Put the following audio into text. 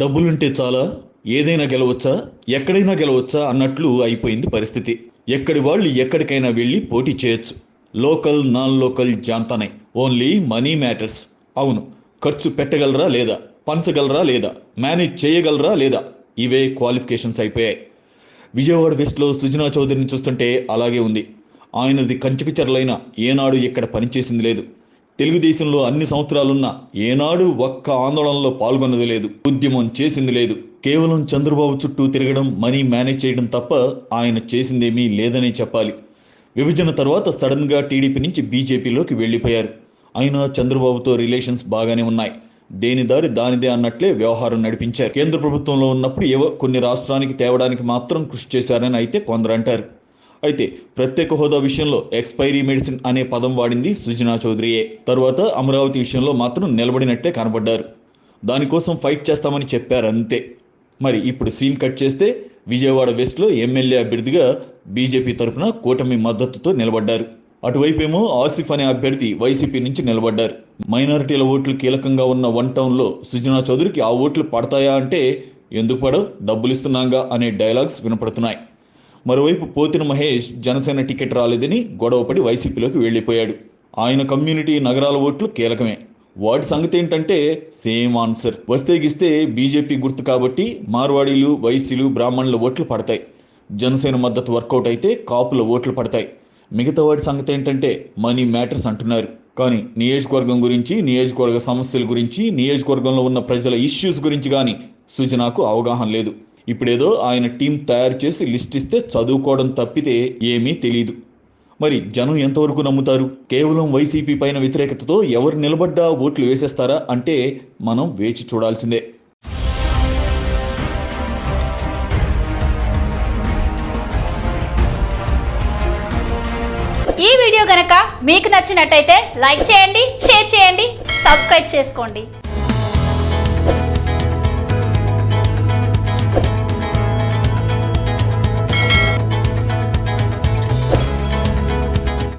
డబ్బులుంటే చాలా ఏదైనా గెలవచ్చా ఎక్కడైనా గెలవచ్చా అన్నట్లు అయిపోయింది పరిస్థితి. ఎక్కడి వాళ్ళు ఎక్కడికైనా వెళ్ళి పోటీ చేయొచ్చు. Local non local జాంతానే. Only money matters. అవును ఖర్చు పెట్టగలరా లేదా పంచగలరా లేదా మేనేజ్ చేయగలరా లేదా ఇవే క్వాలిఫికేషన్స్ అయిపోయాయి. విజయవాడ వెస్ట్లో సుజనా చౌదరిని చూస్తుంటే అలాగే ఉంది. ఆయనది కంచకచర్లైన ఏనాడు ఇక్కడ పనిచేసింది లేదు. తెలుగుదేశంలో అన్ని సంవత్సరాలున్న ఏనాడు ఒక్క ఆందోళనలో పాల్గొన్నది లేదు ఉద్యమం చేసింది లేదు. కేవలం చంద్రబాబు చుట్టూ తిరగడం మనీ మేనేజ్ చేయడం తప్ప ఆయన చేసిందేమీ లేదనే చెప్పాలి. విభజన తర్వాత సడన్గా టీడీపీ నుంచి బీజేపీలోకి వెళ్ళిపోయారు. అయినా చంద్రబాబుతో రిలేషన్స్ బాగానే ఉన్నాయి. దేని దారి దానిదే అన్నట్లే వ్యవహారం నడిపించారు. కేంద్ర ప్రభుత్వంలో ఉన్నప్పుడు ఏవో కొన్ని రాష్ట్రానికి తేవడానికి మాత్రం కృషి చేశారని అయితే కొందరు అంటారు. అయితే ప్రత్యేక హోదా విషయంలో ఎక్స్పైరీ మెడిసిన్ అనే పదం వాడింది సుజనా చౌదరియే. తరువాత అమరావతి విషయంలో మాత్రం నిలబడినట్టే కనబడ్డారు. దానికోసం ఫైట్ చేస్తామని చెప్పారు అంతే మరి ఇప్పుడు సీన్ కట్ చేస్తే విజయవాడ వెస్ట్లో ఎమ్మెల్యే అభ్యర్థిగా బీజేపీ తరఫున కూటమి మద్దతుతో నిలబడ్డారు. అటువైపేమో ఆసిఫ్ అనే అభ్యర్థి వైసీపీ నుంచి నిలబడ్డారు. మైనారిటీల ఓట్లు కీలకంగా ఉన్న వన్ టౌన్లో సుజనా చౌదరికి ఆ ఓట్లు పడతాయా అంటే ఎందుకు పడవు? డబ్బులు ఇస్తున్నాగా అనే డైలాగ్స్ వినపడుతున్నాయి. మరోవైపు పోతిన మహేష్ జనసేన టికెట్ రాలేదని గొడవపడి వైసీపీలోకి వెళ్ళిపోయాడు. ఆయన కమ్యూనిటీ నగరాల ఓట్లు కీలకమే. వాటి సంగతి ఏంటంటే సేమ్ ఆన్సర్. వస్తే గిస్తే బీజేపీ గుర్తు కాబట్టి మార్వాడీలు వైసీలు బ్రాహ్మణుల ఓట్లు పడతాయి. జనసేన మద్దతు వర్కౌట్ అయితే కాపుల ఓట్లు పడతాయి. మిగతా వాటి సంగతి ఏంటంటే మనీ మ్యాటర్స్ అంటున్నారు. కానీ నియోజకవర్గం గురించి నియోజకవర్గ సమస్యల గురించి నియోజకవర్గంలో ఉన్న ప్రజల ఇష్యూస్ గురించి కానీ సుజనాకు అవగాహన లేదు. ఇప్పుడేదో ఆయన టీం తయారు చేసి లిస్ట్ ఇస్తే చదువుకోవడం తప్పితే ఏమీ తెలియదు మరి జనం ఎంతవరకు నమ్ముతారు? కేవలం వైసీపీ పైన వ్యతిరేకతతో ఎవరు నిలబడ్డా ఓట్లు వేసేస్తారా అంటే మనం వేచి చూడాల్సిందే. ఈ వీడియో గనక మీకు నచ్చినట్టయితే లైక్ చేయండి షేర్ చేయండి సబ్స్క్రైబ్ చేసుకోండి.